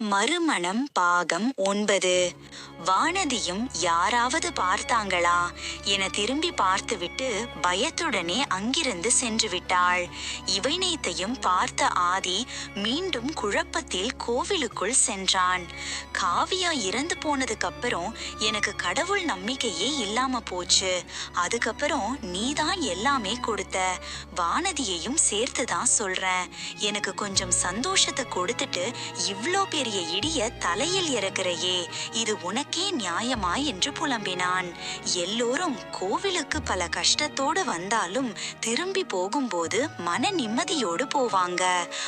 மறுமணம் பாகம் ஒன்பது. வானதியும் யாராவது பார்த்தாங்களா? என திரும்பி பார்த்துவிட்டு பயத்துடனே அங்கிருந்து சென்று விட்டாள் இவைனைத்தையும் பார்த்த ஆதி மீண்டும் குழப்பத்தில் கோவிலுக்குள் சென்றான். காவியா இறந்து போனதுக்கு அப்புறம் எனக்கு கடவுள் நம்பிக்கையே இல்லாம போச்சு. அதுக்கப்புறம் நீதான் எல்லாமே கொடுத்த. வானதியையும் சேர்த்து தான் சொல்றேன். எனக்கு கொஞ்சம் சந்தோஷத்தை கொடுத்துட்டு இவ்ளோ பெரிய இடிய தலையில் இறக்குறையே. இது உனக்கே நியாயமா என்று புலம்பினான். எல்லோரும் கோவிலுக்கு பல கஷ்டத்தோடு வந்தாலும் திரும்பி போகும்போது மன நிம்மதியோடு போவாங்க.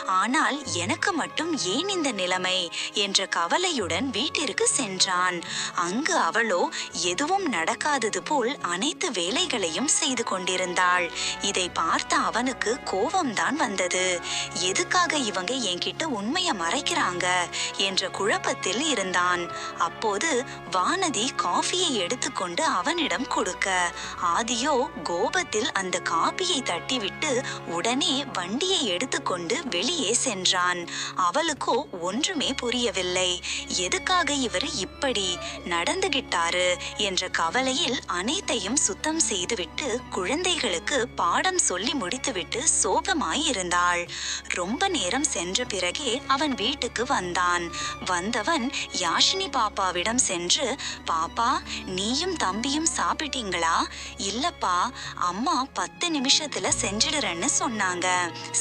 ஆனால் எனக்கு மட்டும் ஏன் இந்த நிலைமை? என்ற கவலையுடன் வீட்டிற்கு சென்றான். அங்கு அவளோ எதுவும் நடக்காதது போல் அனைத்து வேலைகளையும் செய்து கொண்டிருந்தாள். இதை பார்த்த அவனுக்கு கோபம்தான் வந்தது. எதுக்காக இவங்க என்கிட்ட உண்மைய மறைக்கிறாங்க? என்ற குழப்பத்தில் இருந்தான். அப்போது வானதி காஃபியை எடுத்துக்கொண்டு அவனிடம் கொடுக்க ஆதியோ கோபத்தில் அந்த காப்பியை தட்டிவிட்டு உடனே வண்டியை எடுத்துக்கொண்டு வெளியே சென்றான். அவளுக்கோ ஒன்றுமே புரியவில்லை. எதுக்காக இவர் இப்படி நடந்துகிட்டாரு? என்ற கவலையில் அனைத்தையும் சுத்தம் செய்துவிட்டு குழந்தைகளுக்கு பாடம் சொல்லி முடித்துவிட்டு சோகமாய் இருந்தாள் ரொம்ப நேரம் சென்ற பிறகே அவன் வீட்டுக்கு வந்தான். வந்தவன். யாஷினி பாப்பாவிடம் சென்று பாப்பா நீயும் தம்பியும் சாப்பிட்டீங்களா? இல்லப்பா அம்மா பத்து நிமிஷத்துல செஞ்சிடுறேன்னு சொன்னாங்க.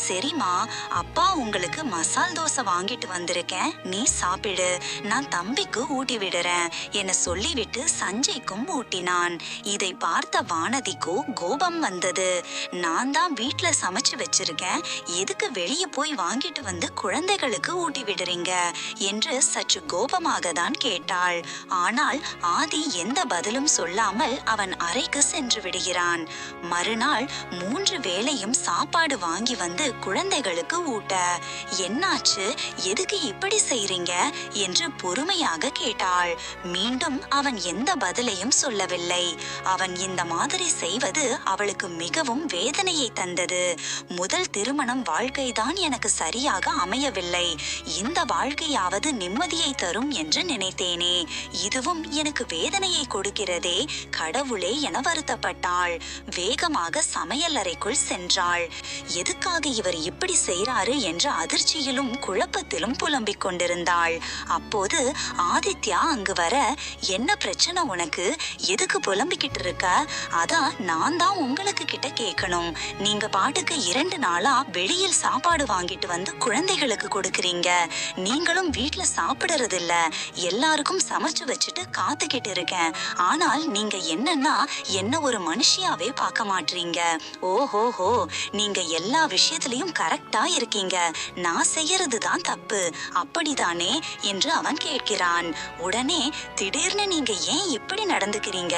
சரிம்மா அப்பா உங்களுக்கு மசால் தோசை வாங்கிட்டு வந்திருக்கேன். நீ சாப்பிடு. நான் தம்பிக்கு ஊட்டி விடுறேன். என சொல்லிவிட்டு சஞ்சய்க்கும் ஊட்டினான். இதை பார்த்த வானதிக்கோ கோபம் வந்தது. நான் தான் வீட்ல சமைச்சு வச்சிருக்கேன். எதுக்கு வெளியே போய் வாங்கிட்டு வந்து குழந்தைகளுக்கு ஊட்டி விடுறீங்க? என்று சற்று கோபமாக தான் கேட்டாள். ஆனால் ஆதி எந்த பதிலும் சொல்லாமல் அவன் அறைக்கு சென்று விடுகிறான். மறுநாள் மூன்று வேளையும் சாப்பாடு வாங்கி வந்து குழந்தைகளுக்கு ஊட்ட. என்னாச்சு? எதுக்கு இப்படி செய்றீங்க? என்று பொறுமையாக கேட்டாள். மீண்டும் அவன் எந்த பதிலையும் சொல்லவில்லை. அவன் இந்த மாதிரி செய்வது அவளுக்கு மிகவும் வேதனையை தந்தது. முதல் திருமணம் வாழ்க்கைதான் எனக்கு சரியாக அமையவில்லை. இந்த வாழ்க்கையாவது நிம்மதியை தரும் என்று நினைத்தேனே. இதுவும் எனக்கு வேதனையை கொடுக்கிறதே. கடவுளே என வருத்தப்பட்டாள். வேகமாக சமையல் அறைக்குள் சென்றாள். எதுக்காக இவர் இப்படி செய்றாரு என்ற அதிர்ச்சியிலும் குழப்பத்திலும் புலம்பிக் கொண்டிருந்தாள். அப்போது ஆதித்யா அங்கு வர என்ன பிரச்சனை உனக்கு? எதுக்கு புலம்பிக்கிட்டு இருக்க? அதான் நான் தான் உங்களுக்கு கிட்ட கேட்கணும் நீங்க பாட்டுக்கு இரண்டு நாளா வெளியில் சாப்பாடு வாங்கிட்டு வந்து குழந்தைகளுக்கு கொடுக்கறீங்க. நீங்களும் வீட்டுல சாப்பிடறது இல்ல எல்லாருக்கும் சமைச்சு வச்சுட்டு காத்துக்கிட்டு இருக்கேன். ஆனால் நீங்க என்னன்னா என்ன ஒரு மனுஷியாவே பார்க்க மாட்டீங்க ஓஹோஹோ நீங்க எல்லா விஷயத்திலையும் கரெக்டா இருக்கீங்க. நான் செய்யறது தான் தப்பு. அப்படிதானே என்று அவன் கேட்கிறான். உடனே திடீர்னு நீங்க ஏன் இப்படி நடந்துக்கிறீங்க?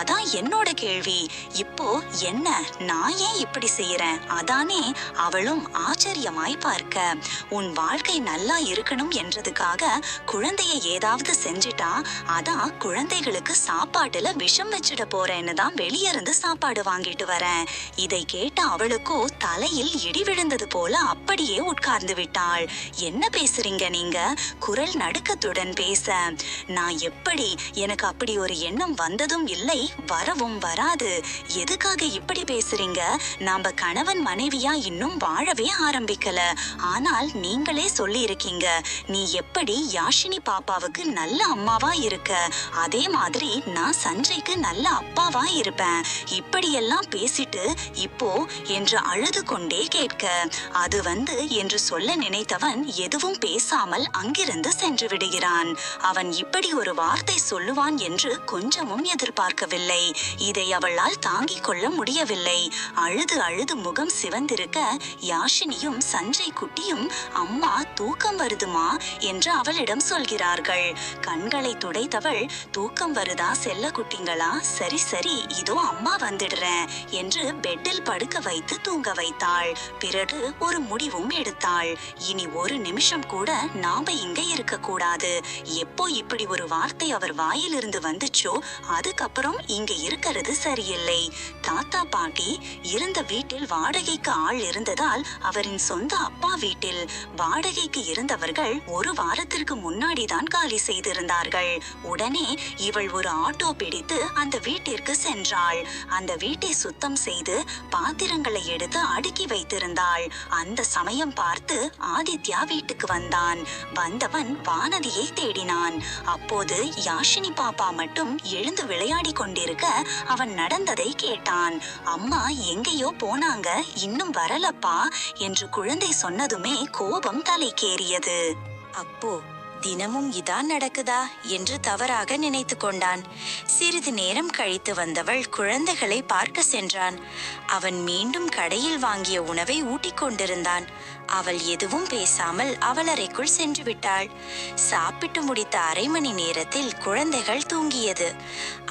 அதான் என்னோட கேள்வி. இப்போ என்ன? நான் ஏன் இப்படி செய்யறேன்? அதானே அவளும் ஆச்சரியமாய் பார்க்க. உன் வாழ்க்கை நல்லா இருக்கணும் என்றதுக்காக குழந்தைய ஏதாவது செஞ்சிட்டா அதான் குழந்தைகளுக்கு சாப்பாட்டுல விஷம் வச்சிட போறேன்னு தான் வெளிய இருந்து சாப்பாடு வாங்கிட்டு வரேன். இதை கேட்ட அவளுக்கோ தலையில் இடி விழுந்தது போல அப்படியே உட்கார்ந்து விட்டாள். என்ன பேசுறீங்க நீங்க? குரல் நடுக்கத்துடன் பேச. நான் எப்படி? எனக்கு அப்படி ஒரு எண்ணம் வந்ததும் இல்லை வரவும் வராது. எதுக்காக இப்படி பேசுறீங்க? நாம கணவன் மனைவியா இன்னும் வாழவே ஆரம்பிக்கல. ஆனால் நீங்களே சொல்லி இருக்கீங்க நீ எப்படி யாஷினி பாப்பாவுக்கு நல்ல அம்மாவா இருக்க? அதே மாதிரி நான் சஞ்சய்க்கு நல்ல அப்பாவா இருப்பேன். இப்படியெல்லாம் பேசிட்டு இப்போ என்று அழுது கொண்டே கேட்க அது வந்து என்று சொல்ல நினைத்தவன் எதுவும் பேசாமல் அங்கிருந்து சென்று விடுகிறான். அவன் இப்படி ஒரு வார்த்தை சொல்லுவான் என்று கொஞ்சமும் எதிர்பார்க்கவில்லை. இதை அவளால் தாங்கிக் கொள்ள முடியவில்லை. அழுது அழுது முகம் சிவந்திருக்க யாஷினியும் சஞ்சய் குட்டியும் அம்மா தூக்கம் வருதுமா? என்று அவளிடம் சொல்கிறார்கள். கண்களை துடைத்தவள் தூக்கம் வருதா செல்ல குட்டிங்களா? சரி சரி இதோ அம்மா வந்துடுறேன் என்று பெட்டில் படுக்க வைத்து தூங்க வைத்தாள். பிறகு ஒரு முடிவும் எடுத்தாள். இனி ஒரு நிமிஷம் கூட நாம இங்க இருக்க கூடாது எப்போ இப்படி ஒரு வார்த்தை அவர் வாயிலிருந்து வந்துச்சோ அதுக்கப்புறம் இங்க இருக்கிறது சரியில்லை. தாத்தா பாட்டி இருந்த வீட்டில் வாடகைக்கு ஆள் இருந்ததால் அவரின் சொந்த அப்பா வீட்டில் வாடகைக்கு இருந்தவர்கள் ஒரு வாரத்திற்கு முன்னாடி தான் காலி செய்திருந்தார்கள். உடனே இவள் ஒரு ஆட்டோ பிடித்து அந்த வீட்டிற்கு சென்றாள். அந்த வீட்டை சுத்தம் செய்து பாத்திரங்களை எடுத்து அடுக்கி வைத்திருந்தாள். அந்த சமயம் பார்த்து ஆதித்யா வீட்டுக்கு வந்தான். வந்தவன் வானதியை தேடினான். அப்போது யாஷினி பாப்பா மட்டும் எழுந்து விளையாடி கொண்டிருக்க அவன் நடந்ததை கேட்டான். அம்மா எங்கேயோ போனாங்க. இன்னும் வரலப்பா என்று குழந்தை சொன்னதுமே கோபம் தலைக்கேறியது. அப்போ தினமும் இதான் நடக்குதா என்று தவறாக நினைத்து கொண்டான். சிறிது நேரம் கழித்து வந்தவள் குழந்தைகளை பார்க்க சென்றான். அவன் மீண்டும் கடையில் வாங்கிய உணவை ஊட்டிக் கொண்டிருந்தான். அவள் எதுவும் பேசாமல் அவள் அறைக்குள் சென்று விட்டாள். சாப்பிட்டு முடித்த அரை மணி நேரத்தில் குழந்தைகள் தூங்கியது.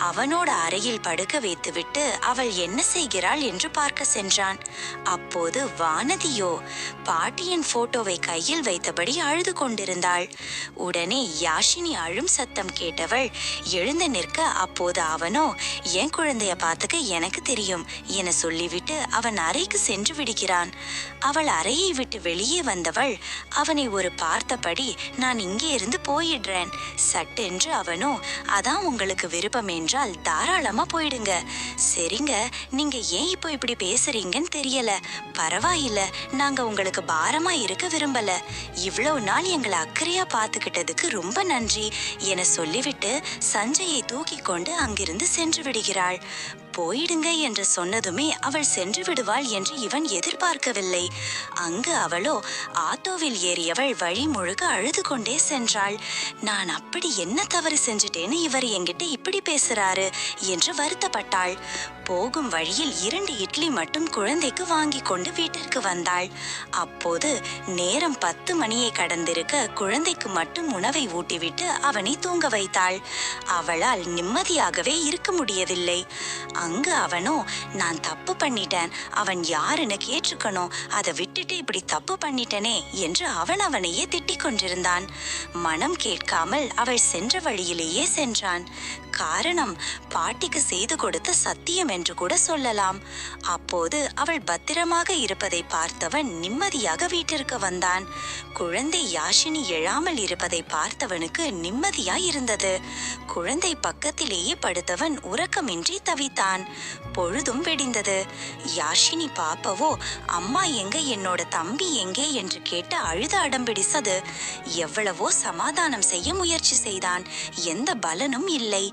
அவனோட அறையில் படுக்க வைத்துவிட்டு அவள் என்ன செய்கிறாள் என்று பார்க்க சென்றான். அப்போது வானதியோ பாட்டியின் போட்டோவை கையில் வைத்தபடி அழுது கொண்டிருந்தாள். உடனே யாஷினி அழும் சத்தம் கேட்டவள் எழுந்து நிற்க அப்போது அவனோ என் குழந்தைய பார்த்துக்க எனக்கு தெரியும் என சொல்லிவிட்டு அவன் அறைக்கு சென்று விடுகிறான். அவள் அறையை விட்டு வெளியே வந்தவள் அவனை ஒரு பார்த்தபடி நான் இங்கே இருந்து போயிடுறேன். சட்டென்று அவனோ அதான் உங்களுக்கு விருப்பம் என்றால் தாராளமா போயிடுங்க. சரிங்க நீங்க ஏன் இப்போ இப்படி பேசுறீங்கன்னு தெரியல. பரவாயில்ல நாங்க உங்களுக்கு பாரமா இருக்க விரும்பல. இவ்வளவு நாள் எங்களை அக்கறையா பார்த்துக்கிட்டதுக்கு ரொம்ப நன்றி. என சொல்லிவிட்டு சஞ்சயை தூக்கி கொண்டு அங்கிருந்து சென்று விடுகிறாள். போயிடுங்க என்று சொன்னதுமே அவள் சென்று விடுவாள் என்று இவன் எதிர்பார்க்கவில்லை. அங்கு அவளோ ஆட்டோவில் ஏறியவள் வழி முழுக்க அழுது கொண்டே சென்றாள். நான் அப்படி என்ன தவறு செஞ்சுட்டேன்னு இவர் என்கிட்ட இப்படி பேசுறாரு என்று வருத்தப்பட்டாள். போகும் வழியில் இரண்டு இட்லி மட்டும் குழந்தைக்கு வாங்கி கொண்டு வீட்டிற்கு வந்தாள். அப்போது நேரம் பத்து மணியை கடந்திருக்க குழந்தைக்கு மட்டும் உணவை ஊட்டிவிட்டு அவனை தூங்க வைத்தாள். அவளால் நிம்மதியாகவே இருக்க முடியவில்லை. அங்கு அவனோ நான் தப்பு பண்ணிட்டேன். அவன் யாருன்னு கேட்டுக்கணும் அதை விட்டுட்டு இப்படி தப்பு பண்ணிட்டனே என்று அவன் அவனையே திட்டிக் கொண்டிருந்தான். மனம் கேட்காமல் அவள் சென்ற வழியிலேயே சென்றான். காரணம் பாட்டிக்கு செய்து கொடுத்த சத்தியம் என்று கூட சொல்லலாம். அப்போது அவள் பத்திரமாக இருப்பதை பார்த்தவன் நிம்மதியாக வீட்டிற்கு வந்தான். குழந்தை யாஷினி எழாமல் இருப்பதை பார்த்தவனுக்கு நிம்மதியாய் இருந்தது. குழந்தை பக்கத்திலேயே படுத்தவன் உறக்கமின்றி தவித்தான். பொழுதும் வெடிந்தது. யாஷினி பாப்பவோ அம்மா எங்க? என்னோட தம்பி எங்கே? என்று கேட்டு அழுத அடம்பிடிச்சது எவ்வளவோ சமாதானம் செய்ய முயற்சி செய்தான். எந்த பலனும் இல்லை.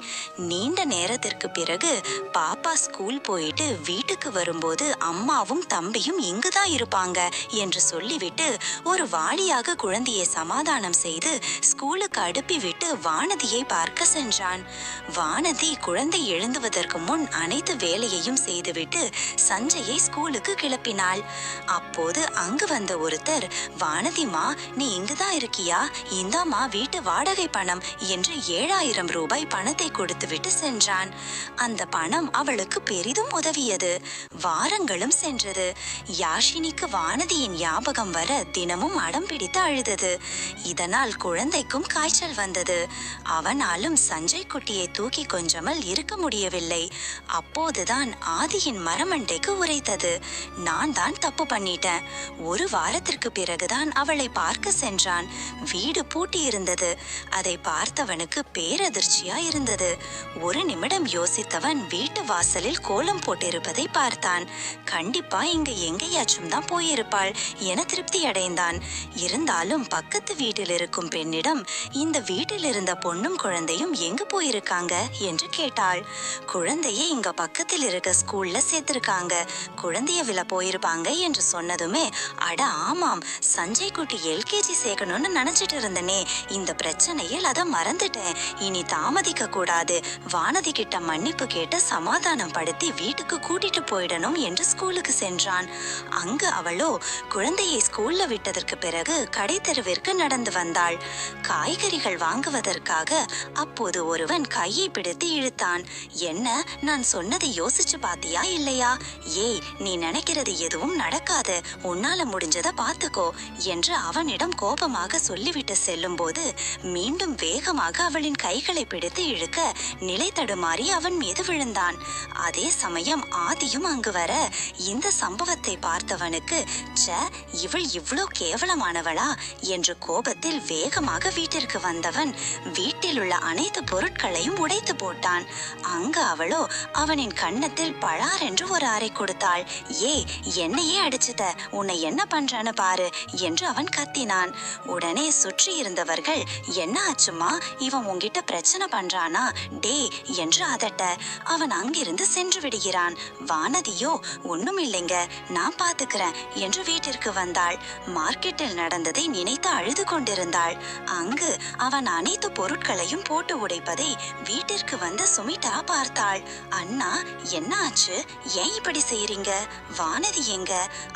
நீண்ட நேரத்திற்கு பிறகு பாப்பா ஸ்கூல் போயிட்டு வீட்டுக்கு வரும்போது அம்மாவும் தம்பியும் இங்குதான் இருப்பாங்க என்று சொல்லிவிட்டு ஒரு வாளியாக குழந்தையை சமாதானம் செய்து ஸ்கூலுக்கு அடுப்பிவிட்டு வானதியை பார்க்க சென்றான். வானதி குழந்தை எழுந்துவதற்கு முன் அனைத்து வேலையையும் செய்துவிட்டு சஞ்சயை ஸ்கூலுக்கு கிளப்பினாள். அப்போது அங்கு வந்த ஒருத்தர் வானதிமா நீ இங்குதான் இருக்கியா? இந்தாம்மா வீட்டு வாடகை பணம் என்று ஏழாயிரம் ரூபாய் பணத்தை கொடுத்துவிட்டு சென்றான். அந்த பணம் அவளுக்கு பெரிதும் உதவியது. வாரங்களும் சென்றது. யாஷினிக்கு வானதியின் ஞாபகம் வர தினமும் அடம் பிடித்து அழுதது. இதனால் குழந்தைக்கும் காய்ச்சல் வந்தது. அவனாலும் சஞ்சய் குட்டியை தூக்கி கொஞ்சமல் இருக்க முடியவில்லை. அப்போதுதான் ஆதியின் மரமண்டைக்கு உரைத்தது. நான் தான் தப்பு பண்ணிட்டேன். ஒரு வாரத்திற்கு பிறகுதான் அவளை பார்க்க சென்றான். வீடு பூட்டி இருந்தது. அதை பார்த்தவனுக்கு பேரதிர்ச்சியா இருந்தது. ஒரு நிமிடம் யோசித்தவன் வீட்டு வாசலில் கோலம் போட்டிருப்பதை பார்த்தான். கண்டிப்பா இங்க எங்கேயாச்சும் தான் போயிருப்பாள் என திருப்தி அடைந்தான். இருந்தாலும் பக்கத்து வீட்டில் இருக்கும் பெண்ணிடம் இந்த வீட்டில் இருந்த பொண்ணும் குழந்தை குழந்தையும் எங்கு போயிருக்காங்க? என்று கேட்டாள். குழந்தையை இங்க பக்கத்தில் இருக்க ஸ்கூல்ல சேர்த்திருக்காங்க. குழந்தைய வில போயிருப்பாங்க என்று சொன்னதுமே அட ஆமாம் சஞ்சய் குட்டி எல்கேஜி சேர்க்கணும்னு நினைச்சிட்டு இருந்தனே. இந்த பிரச்சனையில் அதை மறந்துட்டேன். இனி தாமதிக்க கூடாது வானதி கிட்ட மன்னிப்பு கேட்டு சமாதானம் படுத்தி வீட்டுக்கு கூட்டிட்டு போயிடணும் என்று ஸ்கூலுக்கு சென்றான். அங்கு அவளோ குழந்தையை ஸ்கூல்ல விட்டதற்கு பிறகு கடை தெருவிற்கு நடந்து வந்தாள். காய்கறிகள் வாங்குவதற்காக அப்போது ஒருவன் கையை பிடித்து இழுத்தான். என்ன நான் சொன்னதை யோசிச்சு பாத்தியா இல்லையா? ஏய் நீ நினைக்கிறது எதுவும் நடக்காது. உன்னால முடிஞ்சத பாத்துக்கோ என்று அவனிடம் கோபமாக சொல்லிவிட்டு செல்லும்போது மீண்டும் வேகமாக அவளின் கைகளை பிடித்து இழுக்க நிலை தடுமாறி அவன் மீது விழுந்தான். அதே சமயம் ஆதியும் அங்கு வர இந்த சம்பவத்தை பார்த்தவனுக்கு ச இவள் இவ்வளோ கேவலமானவளா? என்று கோபத்தில் வேகமாக வீட்டிற்கு வந்தவன் வீட்டில் உள்ள அனைத்து பொருட்களையும் உடைத்து போட்டான். அங்கு அவளோ அவனின் கன்னத்தில் பழார் என்று ஒரு அறை கொடுத்தாள். ஏய் என்னையே அடிச்சுட்ட உன்னை என்ன பண்றான்னு பாரு என்று அவன் கத்தினான். உடனே சுற்றி இருந்தவர்கள் என்ன ஆச்சுமா இவன் உன்கிட்ட பிரச்சனை பண்றானா? டே என்று அதட்ட அவன் அங்கிருந்து சென்று விடுகிறான். வானதியோ ஒண்ணும் இல்லைங்க நான் பாத்துக்கிறேன் என்று வீட்டிற்கு வந்தாள். மார்க்கெட்டில் நடந்ததை நினைத்து அழுது கொண்டிருந்தாள். அங்கு அவன் அனைத்து பொருட்களையும் போட்டு உடைப்பதை வீட்டிற்கு வந்த சுமிதா பார்த்தாள். அண்ணா என்ன ஆச்சு ஏன் இப்படி செய்றீங்க? வானதி எங்க?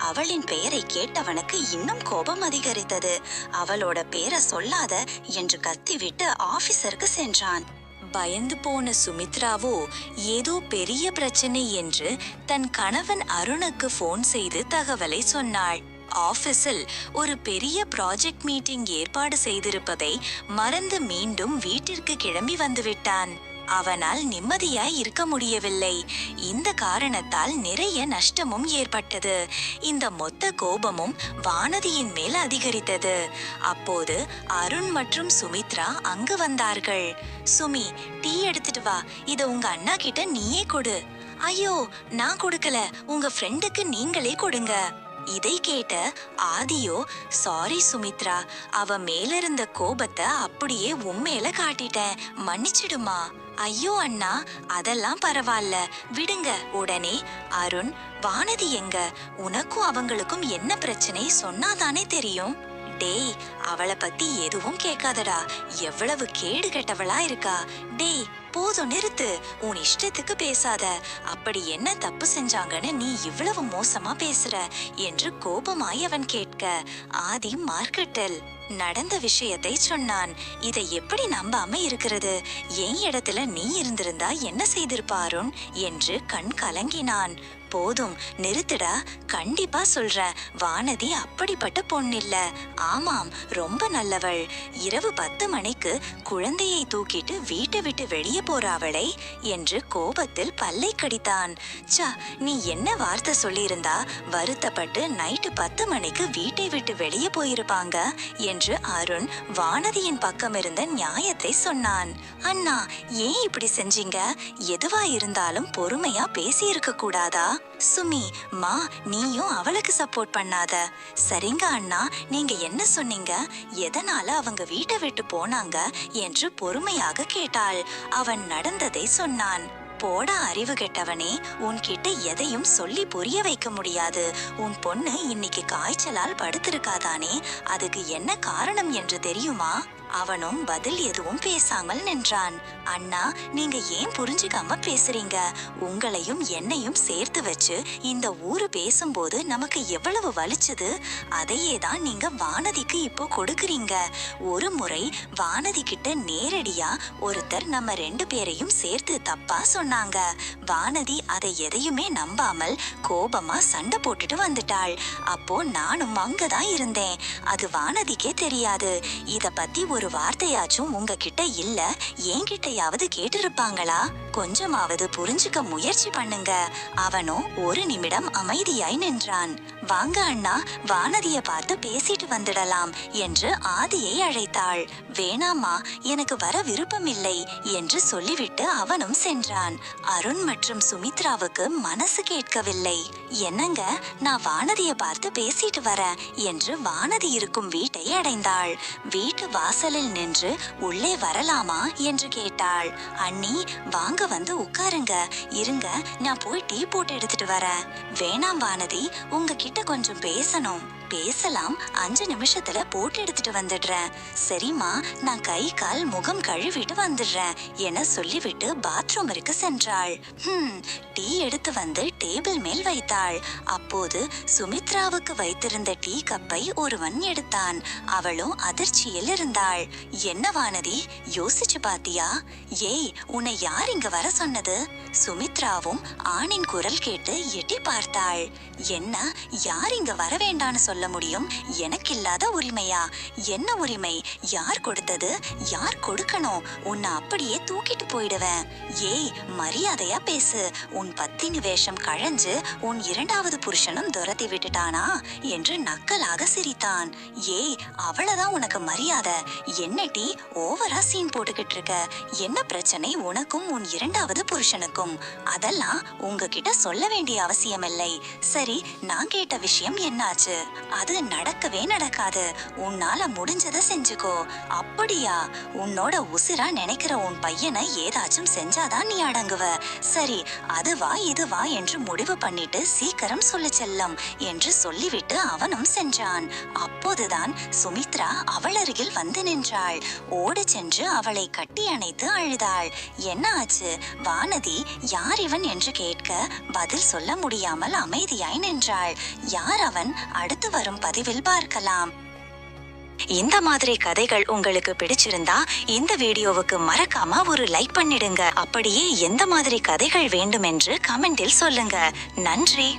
அவளின் பெயரை கேட்டவனுக்கு இன்னும் கோபம் அதிகரித்தது. அவளோட பேரை சொல்லாத என்று கத்திவிட்டு ஆபீசருக்கு சென்றான். பயந்து போன சுமித்ராவோ ஏதோ பெரிய பிரச்சனை என்று தன் கணவன் அருணுக்கு போன் செய்து தகவலை சொன்னாள். ஆபீஸில் ஒரு பெரிய ப்ராஜெக்ட் மீட்டிங் ஏற்பாடு செய்திருப்பதை மறந்து மீண்டும் வீட்டிற்கு கிளம்பி வந்துவிட்டான். அவனால் நிம்மதியாய் இருக்க முடியவில்லை. இந்த காரணத்தால் நிறைய நஷ்டமும் ஏற்பட்டது. இந்த மொத்த கோபமும் வானதியின் மேல் அதிகரித்தது. அப்போது அருண் மற்றும் சுமித்ரா அங்கு வந்தார்கள். சுமி டீ எடுத்துட்டு வா. இத உங்க அண்ணா கிட்ட நீயே கொடு. ஐயோ நான் கொடுக்கல. உங்க ஃப்ரெண்டுக்கு நீங்களே கொடுங்க. இதை கேட்ட ஆதியோ சாரி சுமித்ரா. அவ மேல இருந்த கோபத்தை அப்படியே உண்மையில காட்டிட்டேன். மன்னிச்சிடுமா? ஐயோ அண்ணா அதெல்லாம் பரவாயில்ல விடுங்க உடனே. அருண் வானதி எங்க? உனக்கும் அவங்களுக்கும் என்ன பிரச்சனை சொன்னாதானே தெரியும்? டேய் அவளை பத்தி எதுவும் கேட்காதடா. எவ்வளவு கேடு கெட்டவளா இருக்கா. டேய் போதும் நிறுத்து. உன் இஷ்டத்துக்கு பேசாத. அப்படி என்ன தப்பு செஞ்சாங்கன்னு நீ இவ்வளவு மோசமா பேசுற? என்று கோபமாய் அவன் கேட்க ஆதி மார்க்கெட்டில் நடந்த விஷயத்தை சொன்னான். இதை எப்படி நம்பாம இருக்கிறது? என் இடத்துல நீ இருந்திருந்தா என்ன செய்திருப்பாருன்? என்று கண் கலங்கினான். போதும். நிறுத்துடா. கண்டிப்பா சொல்றேன். வானதி அப்படிப்பட்ட பொண்ணில்ல. ஆமாம் ரொம்ப நல்லவள். இரவு பத்து மணிக்கு குழந்தையை தூக்கிட்டு வீட்டை விட்டு வெளியே போற அவளை என்று கோபத்தில் பல்லை கடித்தான். சா நீ என்ன வார்த்தை சொல்லியிருந்தா? வருத்தப்பட்டு நைட்டு பத்து மணிக்கு வீட்டை விட்டு வெளியே போயிருப்பாங்க என்று அருண் வானதியின் பக்கம் இருந்த நியாயத்தை சொன்னான். அண்ணா ஏன் இப்படி செஞ்சீங்க? எதுவா இருந்தாலும் பொறுமையா பேசியிருக்க கூடாதா? சுமி மா நீயும் அவளுக்கு சப்போர்ட் பண்ணாத. சரிங்க அண்ணா நீங்க என்ன சொன்னீங்க? எதனால அவங்க வீட்டை விட்டு போனாங்க என்று பொறுமையாக கேட்டாள். அவன் நடந்ததை சொன்னான். போடா அறிவு கெட்டவனே உன்கிட்ட எதையும் சொல்லி புரிய வைக்க முடியாது. உன் பொண்ணு இன்னைக்கு காய்ச்சலால் படுத்திருக்காதானே அதுக்கு என்ன காரணம் என்று தெரியுமா? அவனும் பதில் எதுவும் பேசாமல் நின்றான். அண்ணா நீங்க ஏன் புரிஞ்சுக்காம பேசுறீங்க? உங்களையும் என்னையும் சேர்த்து வச்சு இந்த ஊரு பேசும்போது நமக்கு எவ்வளவு வலிச்சது? அதையே தான் நீங்க வானதிக்கு இப்போ கொடுக்குறீங்க. ஒரு முறை வானதி கிட்ட நேரடியா ஒருத்தர் நம்ம ரெண்டு பேரையும் சேர்த்து தப்பா சொன்னாங்க. வானதி அதை எதையுமே நம்பாமல் கோபமா சண்டை போட்டுட்டு வந்துட்டாள். அப்போ நானும் அங்கதான் இருந்தேன். அது வானதிக்கே தெரியாது. இத பத்தி ஒரு ஒரு வார்த்தையாச்சும் உங்ககிட்ட இல்ல என்கிட்டயாவது கேட்டிருப்பாங்களா? கொஞ்சமாவது புரிஞ்சுக்க முயற்சி பண்ணுங்க. அவனோ ஒரு நிமிடம் அமைதியாய் நின்றான். வாங்க அண்ணா வானதிய பார்த்து பேசிட்டு வந்துடலாம் என்று ஆதியை அழைத்தாள். வேணாமா எனக்கு வர விருப்பம் இல்லை என்று சொல்லிவிட்டு அவனும் சென்றான். அருண் மற்றும் சுமித்ராவுக்கு மனசு கேட்கவில்லை. என்னங்க நான் வானதிய பார்த்து பேசிட்டு வரேன் என்று வானதி இருக்கும் வீட்டை அடைந்தாள். வீட்டு வாசலில் நின்று உள்ளே வரலாமா என்று கேட்டாள். அண்ணி வாங்க வந்து உட்காருங்க. இருங்க நான் போய் டீ போட்டு எடுத்துட்டு வரேன். வேணாம் வானதி உங்ககிட்ட கொஞ்சம் பேசணும். பேசலாம். அஞ்சு நிமிஷத்துல போட்டு எடுத்துட்டு வந்துடுறேன். சரிம்மா நான் கை கால் முகம் கழுவிட்டு வந்துடுறேன். என சொல்லிவிட்டு பாத்ரூமிற்கு சென்றாள். ஹம் டீ எடுத்து வந்து டேபிள் மேல் வைத்தாள். அப்போது சுமித்ராவுக்கு வைத்திருந்த டீ கப்பை ஒருவன் எடுத்தான். அவளும் அதிர்ச்சியில் இருந்தாள். என்ன வானதி யோசிச்சு பாத்தியா? ஏய் உன்னை யார் இங்க வர சொன்னது? சுமித்ராவும் ஆணின் குரல் கேட்டு எட்டி பார்த்தாள். என்ன? யார் இங்க வர வேண்டான்னு சொல்ல சொல்ல முடியும்? எனக்கு இல்லாத உரிமையா? என்ன உரிமை? யார் கொடுத்தது? யார் கொடுக்கணும்? உன்னை அப்படியே தூக்கிட்டு போயிடுவேன். ஏய் மரியாதையா பேசு. உன் பத்தினி வேஷம் கழஞ்சு உன் இரண்டாவது புருஷனும் துரத்தி விட்டுட்டானா? என்று நக்கலாக சிரித்தான். ஏய் அவ்வளவுதான் உனக்கு மரியாதை. என்ன டீ ஓவரா சீன் போட்டுக்கிட்டு இருக்க என்ன பிரச்சனை உனக்கும் உன் இரண்டாவது புருஷனுக்கும்? அதெல்லாம் உங்ககிட்ட சொல்ல வேண்டிய அவசியமில்லை. சரி நான் கேட்ட விஷயம் என்னாச்சு? அது நடக்கவே நடக்காது. உன்னால முடிஞ்சதை செஞ்சுக்கோ. அப்படியா? உன்னோட உசிரா நினைக்கிற உன் பையனை ஏதாச்சும் செஞ்சாதான் நீ அடங்குவ. சரி அதுவா இதுவா என்று முடிவு பண்ணிட்டு சீக்கிரம் சொல்லு செல்லம் என்று சொல்லிவிட்டு அவனும் சென்றான். அப்போதுதான் சுமித்ரா அவள் அருகில் வந்து நின்றாள். ஓடி சென்று அவளை கட்டி அணைத்து அழுதாள். என்ன ஆச்சு? வானதி யார் இவன் என்று கேட்க பதில் சொல்ல முடியாமல் அமைதியாய் நின்றாள். யார் அவன்? அடுத்து வரும் பதிவில் பார்க்கலாம். இந்த மாதிரி கதைகள் உங்களுக்கு பிடிச்சிருந்தா இந்த வீடியோவுக்கு மறக்காம ஒரு லைக் பண்ணிடுங்க. அப்படியே எந்த மாதிரி கதைகள் வேண்டும் என்று கமெண்டில் சொல்லுங்க. நன்றி.